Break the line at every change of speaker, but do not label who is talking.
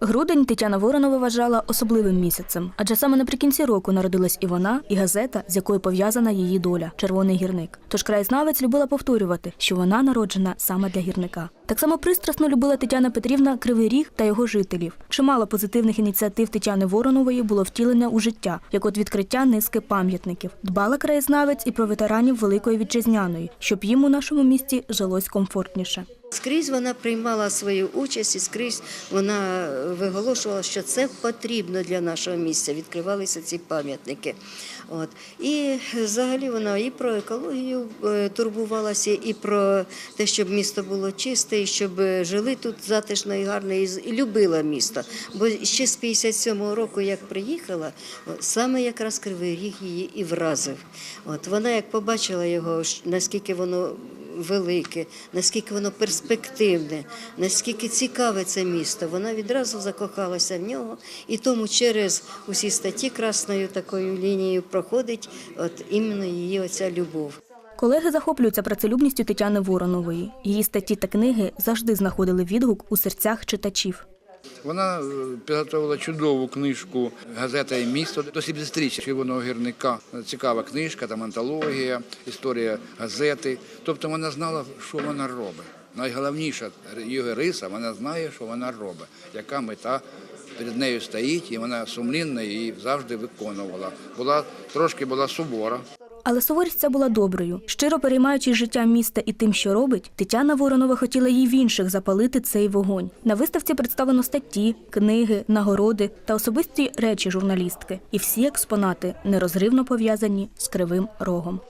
Грудень Тетяна Воронова вважала особливим місяцем, адже саме наприкінці року народилась і вона, і газета, з якою пов'язана її доля Червоний гірник. Тож краєзнавець любила повторювати, що вона народжена саме для гірника. Так само пристрасно любила Тетяна Петрівна Кривий Ріг та його жителів. Чимало позитивних ініціатив Тетяни Воронової було втілено у життя, як от відкриття низки пам'ятників. Дбала краєзнавець і про ветеранів Великої Вітчизняної, щоб їм у нашому місті жилось комфортніше.
Скрізь вона приймала свою участь і скрізь вона виголошувала, що це потрібно для нашого місця. Відкривалися ці пам'ятники. От. І взагалі вона і про екологію е, турбувалася, і про те, щоб місто було чисте, і щоб е, жили тут затишно і гарно, і любила місто. Бо ще з 57-го року, як приїхала, саме якраз Кривий Ріг її і вразив. От вона як побачила його, наскільки воно велике, наскільки воно перспективне, наскільки цікаве це місто. Вона відразу закохалася в нього, і тому через усі статті красною такою лінією проходить от іменно її оця любов.
Колеги захоплюються працелюбністю Тетяни Воронової. Її статті та книги завжди знаходили відгук у серцях читачів.
Вона е, підготувала чудову книжку Газета і місто до 70-річчя червоного гірника. Цікава книжка, там антологія, історія газети. Тобто вона знала, що вона робить. Найголовніша її риса, вона знає, що вона робить, яка мета перед нею стоїть, і вона сумлінно її завжди виконувала. Була трошки була сувора.
Але суворість ця була доброю. Щиро переймаючи життя міста і тим, що робить, Тетяна Воронова хотіла їй в інших запалити цей вогонь. На виставці представлено статті, книги, нагороди та особисті речі журналістки. І всі експонати нерозривно пов'язані з кривим рогом.